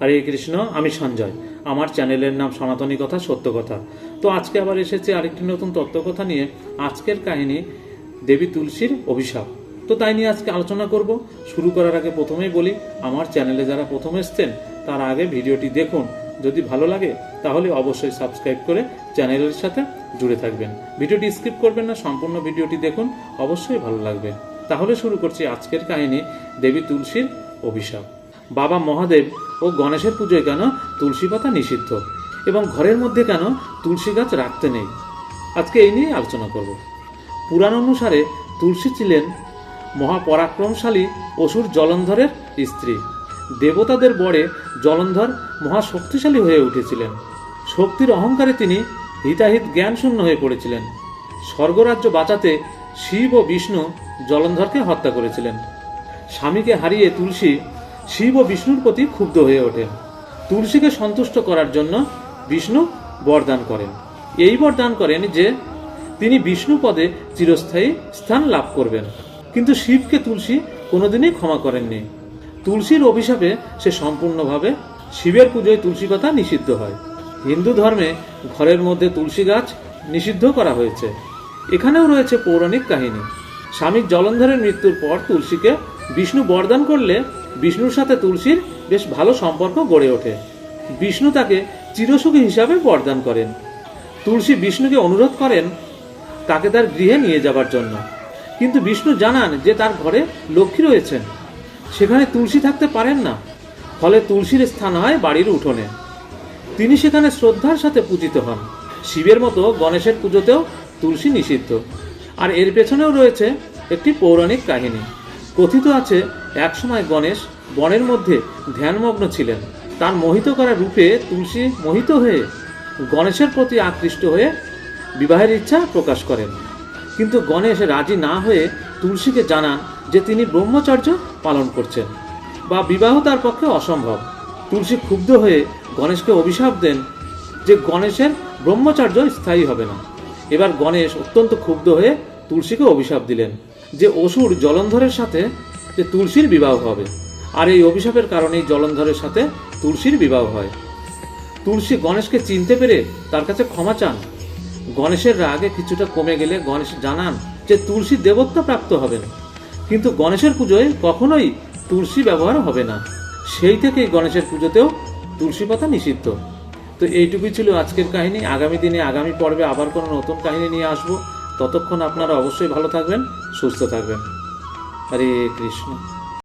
হরে কৃষ্ণ, আমি সঞ্জয়। আমার চ্যানেলের নাম সনাতনী কথা, সত্য কথা। তো আজকে আবার এসেছে আরেকটি নতুন তত্ত্বকথা নিয়ে আজকের কাহিনী দেবী তুলসীর অভিশাপ। তো তাই নিয়ে আজকে আলোচনা করব। শুরু করার আগে প্রথমেই বলি, আমার চ্যানেলে যারা প্রথম এসছেন, তার আগে ভিডিওটি দেখুন। যদি ভালো লাগে, তাহলে অবশ্যই সাবস্ক্রাইব করে চ্যানেলের সাথে জুড়ে থাকবেন। ভিডিওটি স্কিপ করবেন না, সম্পূর্ণ ভিডিওটি দেখুন, অবশ্যই ভালো লাগবে। তাহলে শুরু করছি আজকের কাহিনী দেবী তুলসীর অভিশাপ। বাবা মহাদেব ও গণেশের পুজোয় কেন তুলসী পাতা নিষিদ্ধ? এবং ঘরের মধ্যে কেন তুলসী গাছ রাখতে নেই? আজকে এই নিয়ে আলোচনা করব। পুরাণ অনুসারে তুলসী ছিলেন মহাপরাক্রমশালী অসুর জলন্ধরের স্ত্রী। দেবতাদের বরে জলন্ধর মহা শক্তিশালী হয়ে উঠেছিলেন। শক্তির অহংকারে তিনি হিতাহিত জ্ঞান শূন্য হয়ে পড়েছিলেন। স্বর্গরাজ্য বাঁচাতে শিব ও বিষ্ণু জলন্ধরকে হত্যা করেছিলেন। স্বামীকে হারিয়ে তুলসী শিব ও বিষ্ণুর প্রতি ক্ষুব্ধ হয়ে ওঠেন। তুলসীকে সন্তুষ্ট করার জন্য বিষ্ণু বরদান করেন। এই বরদান করেন যে, তিনি বিষ্ণু পদে চিরস্থায়ী স্থান লাভ করবেন। কিন্তু শিবকে তুলসী কোনোদিনই ক্ষমা করেননি। তুলসীর অভিশাপে সে সম্পূর্ণভাবে শিবের পুজোয় তুলসী কথা নিষিদ্ধ হয়। হিন্দু ধর্মে ঘরের মধ্যে তুলসী গাছ নিষিদ্ধ করা হয়েছে। এখানেও রয়েছে পৌরাণিক কাহিনী। স্বামী জলন্ধরের মৃত্যুর পর তুলসীকে বিষ্ণু বরদান করলে বিষ্ণুর সাথে তুলসীর বেশ ভালো সম্পর্ক গড়ে ওঠে। বিষ্ণু তাকে চিরসুখী হিসাবে বরদান করেন। তুলসী বিষ্ণুকে অনুরোধ করেন তাকে তার গৃহে নিয়ে যাবার জন্য। কিন্তু বিষ্ণু জানান যে তার ঘরে লক্ষ্মী রয়েছেন। সেখানে তুলসী থাকতে পারেন না, ফলে তুলসীর স্থান হয় বাড়ির উঠোনে। তিনি সেখানে শ্রদ্ধার সাথে পূজিত হন। শিবের মতো গণেশের পুজোতেও তুলসী নিষিদ্ধ। আর এর পেছনেও রয়েছে একটি পৌরাণিক কাহিনী। কথিত আছে একসময় গণেশ বনের মধ্যে ধ্যানমগ্ন ছিলেন। তার মোহিত করা রূপে তুলসী মোহিত হয়ে গণেশের প্রতি আকৃষ্ট হয়ে বিবাহের ইচ্ছা প্রকাশ করেন। কিন্তু গণেশ রাজি না হয়ে তুলসীকে জানান যে তিনি ব্রহ্মচর্য পালন করছেন বা বিবাহ তার পক্ষে অসম্ভব। তুলসী ক্ষুব্ধ হয়ে গণেশকে অভিশাপ দেন যে গণেশের ব্রহ্মচর্য স্থায়ী হবে না। এবার গণেশ অত্যন্ত ক্ষুব্ধ হয়ে তুলসীকে অভিশাপ দিলেন। যে অসুর জলন্ধরের সাথে যে তুলসীর বিবাহ হবে। আর এই অভিশাপের কারণেই জলন্ধরের সাথে তুলসীর বিবাহ হয়। তুলসী গণেশকে চিনতে পেরে তার কাছে ক্ষমা চান। গণেশের রাগে কিছুটা কমে গেলে গণেশ জানান যে তুলসী দেবত্ব প্রাপ্ত হবেন। কিন্তু গণেশের পুজোয় কখনোই তুলসী ব্যবহার হবে না। সেই থেকেই গণেশের পুজোতেও তুলসী পাতা নিষিদ্ধ। তো এইটুকুই ছিল আজকের কাহিনী। আগামী দিনে আগামী পর্বে আবার কোনো নতুন কাহিনী নিয়ে আসব। ততক্ষণ আপনারা অবশ্যই ভালো থাকবেন সুস্থ থাকবেন। হরে কৃষ্ণ।